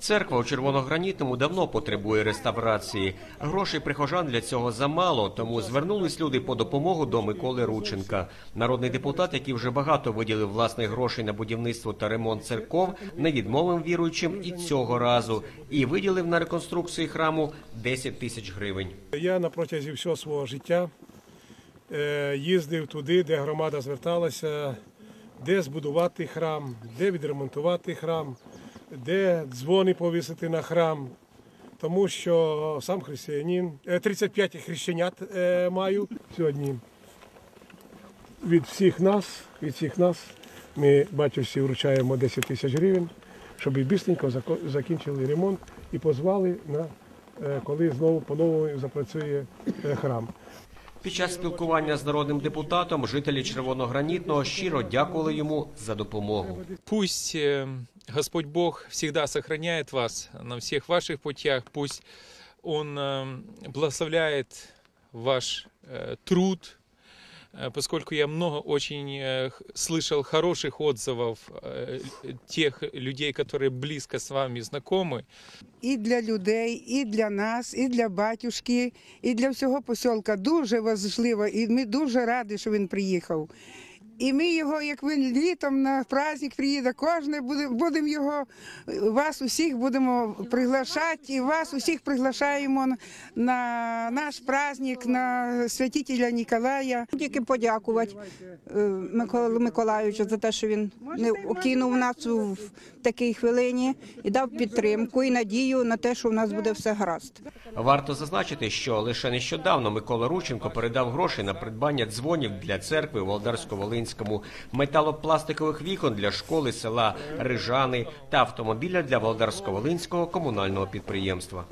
Церква у червоногранітному давно потребує реставрації. Грошей прихожан для цього замало, тому звернулись люди по допомогу до Миколи Рученка. Народний депутат, який вже багато виділив власних грошей на будівництво та ремонт церков, не відмовив віруючим і цього разу, і виділив на реконструкцію храму 10 тисяч гривень. Я на протязі всього свого життя е, їздив туди, де громада зверталася, де збудувати храм, де відремонтувати храм, де дзвони повісити на храм. Тому що сам християнин, е, 35 хрещенят е, маю сьогодні. Від всіх нас, від всіх нас, ми батюшці вручаємо 10 тисяч гривень, щоб і бістренько закінчили ремонт і позвали на е, коли знову по-новому запрацює е, храм. Під час спілкування з народним депутатом жителі червоногранітного щиро дякували йому за допомогу. Пусть э, Господь Бог всегда сохраняет вас на всех ваших путях. Пусть Он э, благословляет ваш э, труд, э, поскольку я много очень э, х- слышал хороших отзывов э, тех людей, которые близко с вами знакомы. і для людей, і для нас, і для батюшки, і для всього посілка. Дуже важливо, і ми дуже раді, що він приїхав. І ми його, як він літом на праздник приїде, кожне буде, будемо його, вас усіх будемо приглашати, і вас усіх приглашаємо на- на наш праздник, на святителя Ніколая. Тільки подякувати е, Миколі Миколаївичу за те, що він не окинув нас у в такій хвилині і дав підтримку і надію на те, що в нас буде все гаразд. Варто зазначити, що лише нещодавно Микола Рученко передав гроші на придбання дзвонів для церкви у Володарсько-Волинському, металопластикових вікон для школи села Рижани та автомобіля для Володарсько-Волинського комунального підприємства.